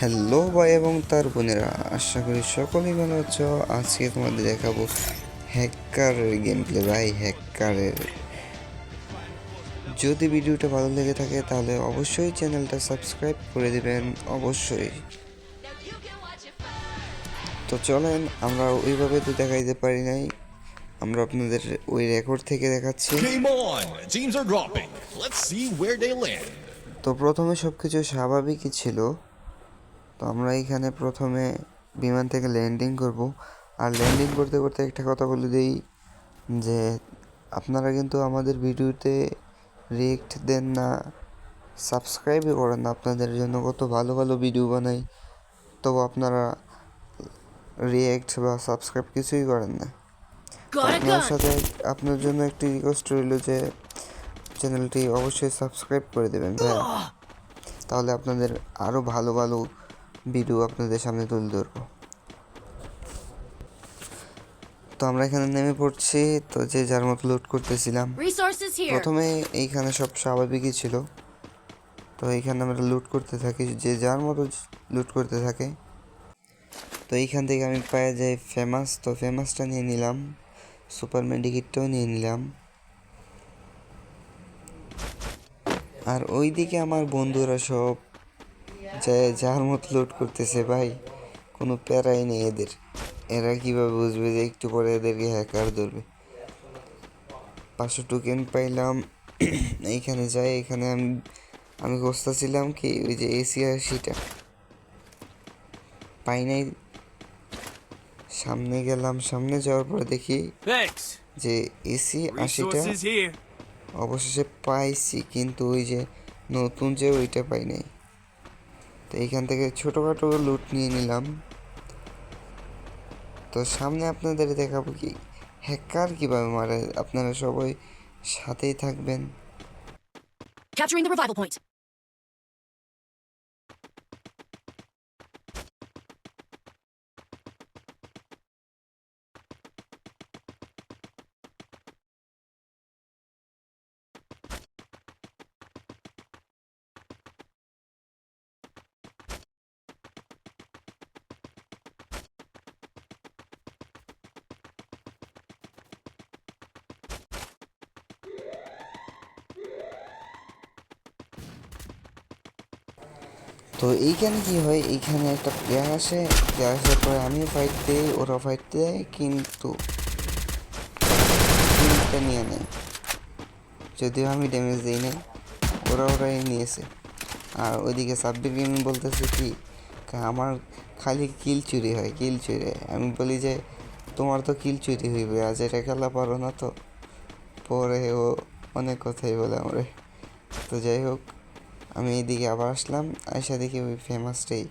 Hello ভাই এবং তার বোনেরা আশা করি সকলেই ভালো আছো। আজকে তোমাদের দেখাবো হ্যাকারের গেম প্লে ভাই হ্যাকারের। যদি ভিডিওটা ভালো লেগে থাকে তাহলে অবশ্যই চ্যানেলটা সাবস্ক্রাইব করে দেবেন অবশ্যই। তো চলেন আমরা ওইভাবে তো দেখাইতে পারি নাই। আমরা আপনাদের ওই রেকর্ড থেকে দেখাচ্ছি. তো প্রথমে সব কিছু স্বাভাবিকই ছিল। তো আমরা এখানে প্রথমে বিমান থেকে ল্যান্ডিং করব। আর ল্যান্ডিং করতে করতে একটা কথা বলে দিই যে আপনারা কিন্তু আমাদের ভিডিওতে রিয়েক্ট দেন না সাবস্ক্রাইবই করেন না আপনাদের জন্য কত ভালো ভালো ভিডিও বানাই। তবু আপনারা রিয়েক্ট বা সাবস্ক্রাইব কিছুই করেন না। আপনার সাথে আপনার জন্য একটি রিকোয়েস্ট রইল যে চ্যানেলটি অবশ্যই সাবস্ক্রাইব করে দেবেন ভাইয়া তাহলে আপনাদের আরও ভালো ভালো ভিডিও আপনাদের সামনে তুলে ধরবো। তো আমরা এখানে নেমে পড়ছি তো যে যার মতো লুট করতেছিলাম। প্রথমে এইখানে সব স্বাভাবিকই ছিল। তো এইখানে আমরা লুট করতে থাকি যে যার মতো লুট করতে থাকে। তো এইখান থেকে আমি পায়ে যাই ফেমাস তো ফেমাসটা নিয়ে নিলাম। সুপার মেডিকিটটাও নিয়ে নিলাম। আর ওইদিকে আমার বন্ধুরা সব যে যার মতো লুট করতেছে ভাই কোনো প্যারাই নেই এদের। এরা কীভাবে বুঝবে যে একটু পরে এদেরকে হ্যাকার ধরবে? পাঁচশো টোকেন পাইলাম এইখানে যাই এখানে আমি আমি খুঁজতেছিলাম কি ওই যে এসি আশিটা পাই নাই। সামনে গেলাম সামনে যাওয়ার পর দেখি যে এসি আশিটা অবশেষে পাইছি কিন্তু ওই যে নতুন যে ওইটা পাই নাই। তো এইখান থেকে ছোটোখাটো লুট নিয়ে নিলাম তো সামনে আপনাদের দেখাবো কি হ্যাকার কীভাবে মারে, আপনারা সবাই সাথেই থাকবেন Capturing the revival point. তো এইখানে কি হয়? এইখানে একটা প্লেয়ার আসে। প্লেয়ার আসার পরে আমিও ফাইট দিই ওরা ফাইট দেয়, কিন্তু নিয়ে নেয় যদিও আমি ড্যামেজ দিই নাই, ওরা ওরাই নিয়েছে। আর ওইদিকে সাব্বির গেমিং বলতেছে কি আমার খালি কিল চুরি হয় কিল চুরি আমি বলি যে, তোমার তো কিল চুরি হইবে, আজ এটা খেলা পারো না তো। পরে ও অনেক কথাই বলে আমারে। তো যাই হোক আমি এইদিকে আবার আসলাম আয়সা দেখি ওই ফেমাসটাই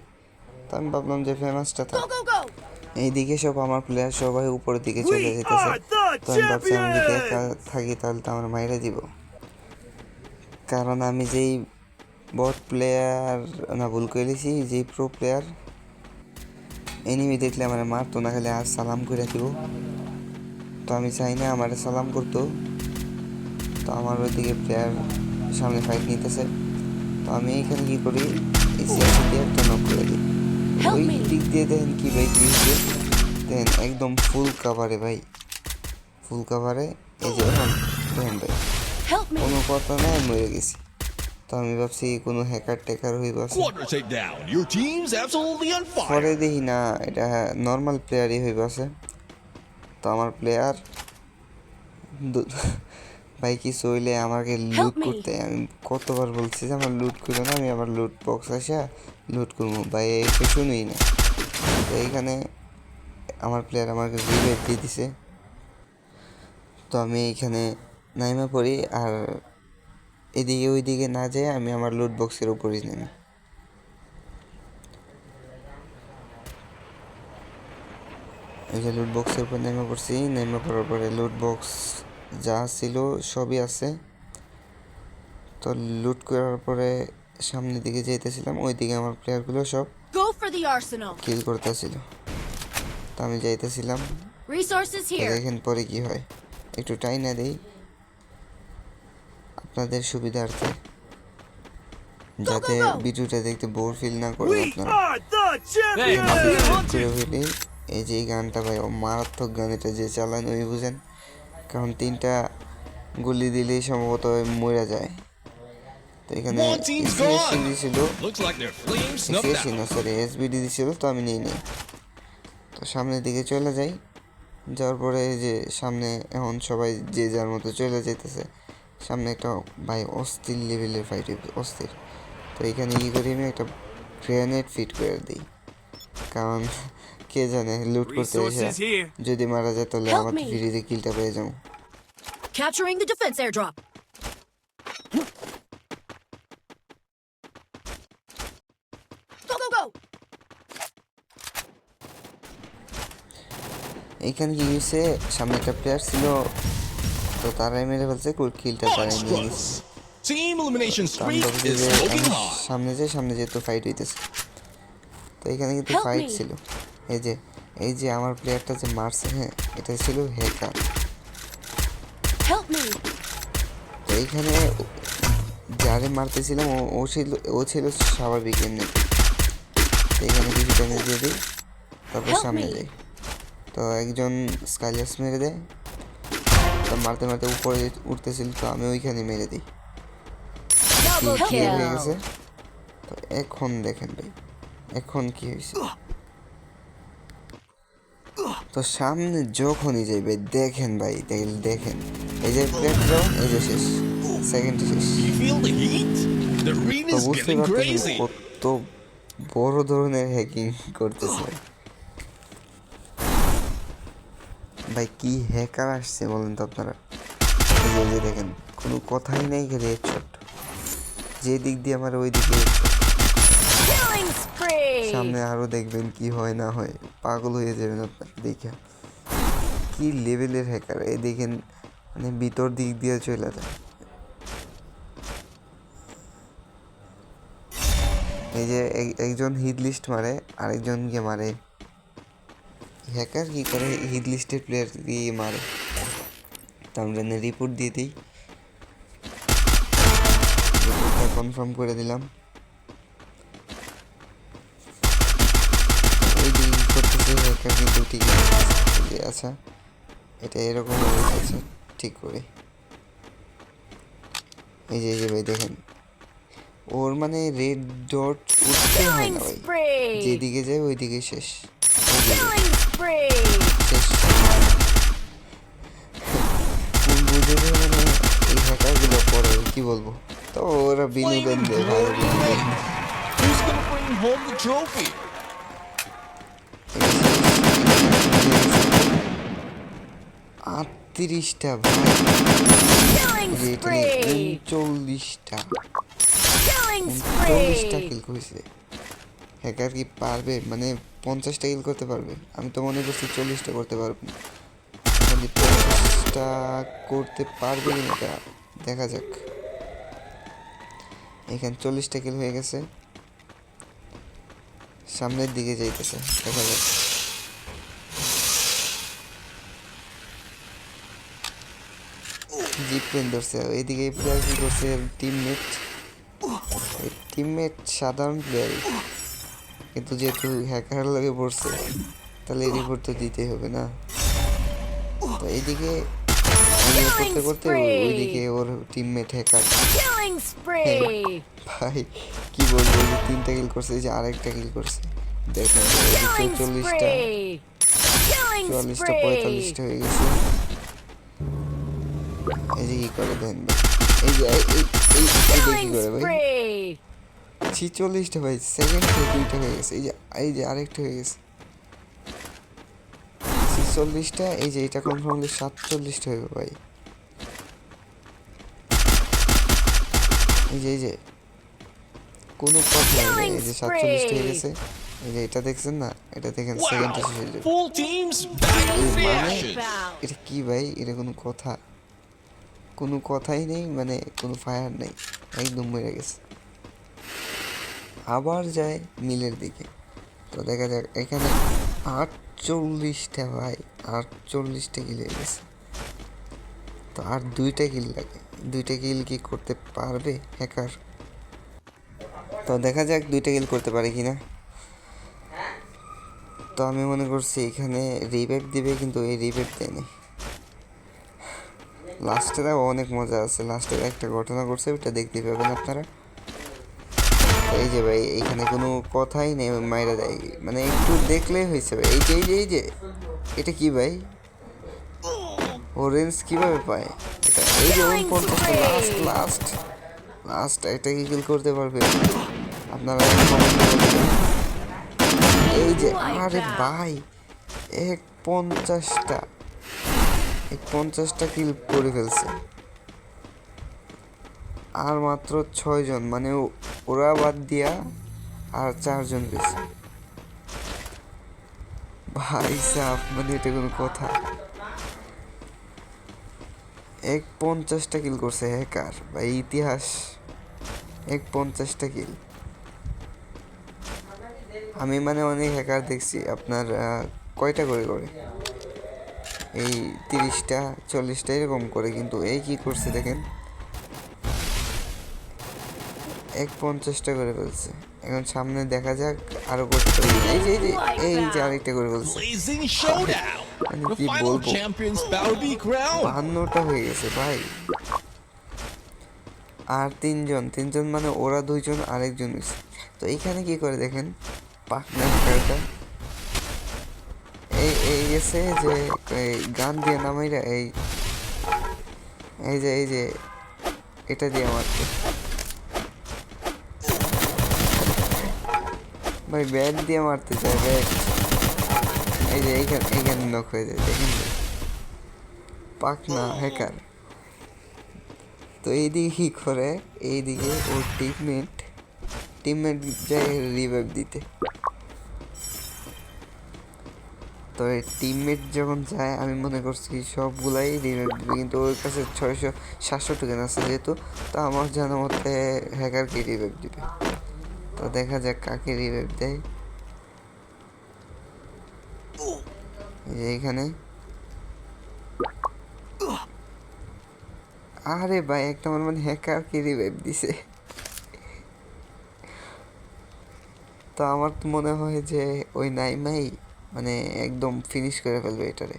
তো আমি ভাবলাম যে ফেমাসটা থাক. এইদিকে সব আমার প্লেয়ার সবাই উপরের দিকে চলে যেতেছে তো আমি ভাবছি আমি যদি একা থাকি তাহলে তো আমার মাইরে দিব। কারণ আমি যেই বট প্লেয়ার না ভুল করেছি যেই প্রো প্লেয়ার এনিমি দেখলে আমার মারতো না খালি আর সালাম করে দিব। তো আমি চাই না আমার সালাম করতো। তো আমার ওইদিকে প্লেয়ার সামনে ফাইট নিতেছে। আমি এখানে কি করি? এই সিয়াসি দিয়ে একটা নক করে দিই। ওই. দিক দিয়ে দেখেন কি ভাই কি হয়েছে? দেখেন একদম ফুল কাভারে ভাই। ফুল কাভারে এই যে এখন দেখেন ভাই কোনো কথা নাই মরে গেছি। তো আমি ভাবছি কোনো হ্যাকার ট্যাকার on fire. পরে দেখি না এটা নর্মাল প্লেয়ারই হইব আছে। তো আমার প্লেয়ার ভাই কিছু হইলে আমাকে লুট করতে। আমি কতবার বলছি যে আমার লুট করো না আমি আমার লুট বক্স আসা লুট করব। ভাই একটু শুনুই না। তো এইখানে আমার প্লেয়ার আমাকে রিভাইভ দিয়ে দিছে। তো আমি এইখানে নাইমা পড়ি আর এদিকে ওইদিকে না যেয়ে আমি আমার লুট বক্সের উপরই নেমে। এই যে লুট বক্সের উপর নেমে পড়ছি। নেমে পড়ার পরে লুট বক্স যা ছিল সবই আছে। তো লুট করার পরে সামনের দিকে যেতেছিলাম ওইদিকে আমার প্লেয়ারগুলো সব. কিল করতেছিল। তো আমি যাইতেছিলাম. দেখেন পরে কি হয়। একটু টাই না দেই। আপনাদের সুবিধার্থে। যাতে ভিডিওটা দেখতে বোর ফিল না করে আপনারা এই যে এই গানটা ভাই ও মারাত্মক গান এটা যে চালান ওই বুঝেন? কারণ তিনটা গুলি দিলেই সম্ভবত মরে যায়। তো এখানে snuffed SCSC out. না সরি এসবিডি দিয়েছিল তো আমি নিই নি তো সামনের দিকে চলে যাই। যাওয়ার পরে যে সামনে এখন সবাই যে যার মতো চলে যেতেছে সামনে একটা ভাই অস্থির লেভেলের ফাইট অস্থির। তো এখানে কি করি আমি একটা গ্রেনেড ফিট করে দিই। কারণ কে জানে লুট করতে এসে যদি মারা যায় তাহলে আমার. ফ্রিতে কিলটা পেয়ে যাব। Capturing the defense airdrop. এইখানে কি হয়েছে? সামনে একটা প্লেয়ার ছিল তো তারাই মেরে ফেলছে কিলটা তারাই নিয়ে নিচ্ছে যে. সামনে যে সামনে যেহেতু ফাইট হইতেছে। তো এখানে কিন্তু ফাইট ছিল। এই যে এই যে আমার প্লেয়ারটা যে মারছে হ্যাঁ এটা ছিল হ্যাকার তো এইখানে যারে মারতেছিলাম ও ছিল ও ছিল স্বাভাবিক এমনি। তো এখানে কিছু ড্যামেজ দিয়ে দিই তারপর সামনে. যাই। তো একজন স্কাইলাস মেরে দেয় তো মারতে মারতে উপরে উঠতেছিল তো আমি ওইখানে মেরে দিই। হয়ে গেছে। তো এখন দেখেন ভাই এখন কি হয়েছে? তো সামনে যখনই যাই ভাই দেখেন ভাই দেখ- দেখেন। এই যে প্লেটটা এই যে শেষ সেকেন্ড শেষ। তো বুঝতে getting কত বড় ধরনের হ্যাকিং করতেছে। ভাই কি হ্যাকার আসছে বলেন তো আপনারা? এই যে- দেখেন কোনো কথাই নেই খালি হেডশট যে দিক দিয়ে আমার ওই দিকে! সামনে আরও দেখবেন কি হয় না হয়। পাগল হয়ে যাবেন আপনার, দেখে। কি লেভেলের হ্যাকার এই দেখেন মানে ভিতর দিক দিয়ে চলে যায়। এই যে একজন হিট লিস্ট মারে, আরেকজনকে মারে। হ্যাকার কি করে? হিট লিস্টের প্লেয়ার দিয়ে মারে। তো আমরা রিপোর্ট দিয়ে দিই। রিপোর্টটা কনফার্ম করে দিলাম এই যে ই করতেছে হ্যাকার কিন্তু আছে। এটা এরকম হয়েছে ঠিক করে। এই যে এই যে ভাই দেখেন। ওর মানে রেড ডট উঠতে হয় না ভাই। যেদিকে যায় ওইদিকে শেষ! শেষ। বুঝে মানে এই হ্যাকারগুলো পরে কি বলব? তো ওরা বিনোদন দেয় Who's gonna bring home the trophy? আটত্রিশটা! উনচল্লিশটা। উনচল্লিশটা কিল করেছে। হ্যাকার কি পারবে? মানে পঞ্চাশটা কিল করতে পারবে? আমি তো মনে করছি চল্লিশটা করতে পারব না। মানে পঞ্চাশটা করতে পারবে না এটা দেখা যাক। এখানে চল্লিশটা কিল হয়ে গেছে। সামনের দিকে যাইতেছে দেখা যাক। পেন ধরছে। এইদিকে প্লেয়ার কি করছে? টিমমেট টিমমেট সাধারণ প্লেয়ার কিন্তু যেহেতু হ্যাকার লাগে পড়ছে তাহলে রিপোর্ট তো দিতেই হবে না। তো এইদিকে করতে করতে ওইদিকে ওর টিমমেট হ্যাকার ভাই কি বলব এই যে তিনটা কিল করছে যে আরেকটা কিল করছে। দেখেন এই চৌচল্লিশটা চুয়াল্লিশটা পঁয়তাল্লিশটা হয়ে গেছে। এই যে কি করে দেন এই যে এই এই এই কি করে ভাই। ছিচল্লিশটা ভাই সেকেন্ড দুইটা হয়ে গেছে। এই যে এই যে আরেকটা হয়ে গেছে। ছিচল্লিশটা এই যে এটা কনফার্ম হলে সাতচল্লিশটা হয়ে ভাই। এই যে এই যে। কোনো কথা নেই এই যে সাতচল্লিশটা হয়ে গেছে। এই যে এটা দেখছেন না? এটা দেখেন সেকেন্ডটা শেষ হয়ে যাবে। মানে এটা কি ভাই? এটা কোনো কথা? কোনো কথাই নেই মানে কোনো ফায়ার নেই। একদম মরে গেছে। আবার যায় মিলের দিকে। তো দেখা যাক, এখানে আটচল্লিশটা ভাই, আটচল্লিশটা কিল গেছে। তো আর দুইটা কিল লাগে। দুইটা কিল কি করতে পারবে হ্যাকার তো দেখা যাক দুইটা কিল করতে পারে কি না তো আমি মনে করছি এখানে রিভাইভ দিবে, কিন্তু এই রিভাইভ দেয়নি। লাস্টের অনেক মজা আছে। লাস্টের একটা ঘটনা ঘটছে, ওইটা দেখতে পাবেন আপনারা। এই যে ভাই, এখানে কোনো কথাই নেই, মাইরা দেয়। মানে একটু দেখলেই হয়েছে ভাই। এই যে এই যে এই যে, এটা কি ভাই? অরেঞ্জ কীভাবে পায়? এটা এই যে লাস্ট লাস্ট লাস্ট এটা কি কিল করতে পারবে? আপনারা। এই যে, আরে ভাই, এক পঞ্চাশটা। পঞ্চাশটা কিল করে ফেলছে। আর মাত্র ছয়জন মানে ওরা বাদ দিয়া আর চারজন গেছে। ভাই সাহ মানে এটা কোনো কথা। এক পঞ্চাশটা কিল করছে হ্যাকার ভাই ইতিহাস। এক পঞ্চাশটা কিল আমি মানে অনেক হ্যাকার দেখছি, আপনার কয়টা করে করে? এই তিরিশটা চল্লিশটা এরকম করে কিন্তু এই কি করছে দেখেন? এক পঞ্চাশটা করে ফেলছে। এখন সামনে দেখা যাক আরও করতে এই যে এই যে আরেকটা করে ফেলছে। The কি বলব. বাহান্নটা হয়ে গেছে ভাই। আর তিনজন তিনজন মানে ওরা দুইজন আরেকজন। তো এইখানে কি করে দেখেন? পাকনা খেলাটা গেছে যে, এই গান দিয়ে নামাইরা এই এই যে এই যে, এটা দিয়ে মারতে ভাই, ব্যাট দিয়ে মারতে চায়, ব্যাট। এই যে, এইখানে এইখানে নক হয়ে যায়, দেখেন পাকনা হ্যাকার তো এইদিকে কি করে? এইদিকে ওর টিমমেট টিমমেট যায় রিভাইভ দিতে। তো এই টিমমেট যখন যায়, আমি মনে করছি সবগুলাই রিভাইভ দিবে। কিন্তু ওর কাছে ছয়শো, সাতশো টোকেন আছে যেহেতু, তো আমার জানা মতে হ্যাকারকে রিভাইভ দিবে। তো দেখা যাক কাকে রিভাইভ দেয়। এইখানে আরে ভাই, একটা আমার মানে হ্যাকার কি রিভাইভ দিছে। তো আমার তো মনে হয় যে ওই নাইমাই মানে একদম ফিনিশ করে ফেলবে এটারে।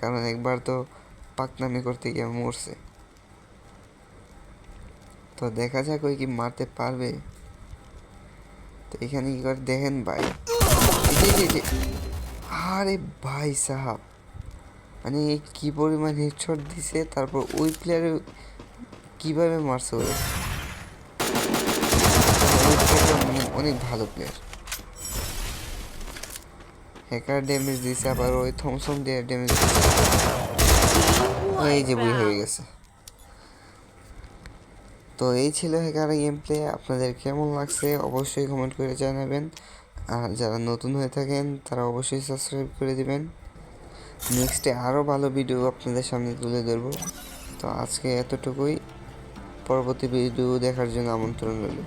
কারণ একবার তো পাকনামি করতে গিয়ে মরছে। তো দেখা যাক ওই কি মারতে পারবে। তো এখানে কি করে দেখেন ভাই। আরে ভাই সাহাব। মানে কি পরিমাণ হেডশট দিছে, তারপর ওই প্লেয়ারে কীভাবে মারছে ওরে? অনেক ভালো প্লেয়ার হ্যাকার ড্যামেজ দিছে আবার ওই থমসন দিয়ে ড্যামেজ এই যে বই হয়ে গেছে। তো এই ছিল হ্যাকার গেম প্লে আপনাদের কেমন লাগছে অবশ্যই কমেন্ট করে জানাবেন। আর যারা নতুন হয়ে থাকেন, তারা অবশ্যই সাবস্ক্রাইব করে দেবেন। নেক্সটে আরও ভালো ভিডিও আপনাদের সামনে তুলে ধরবো। তো আজকে এতটুকুই। পরবর্তী ভিডিও দেখার জন্য আমন্ত্রণ রইল।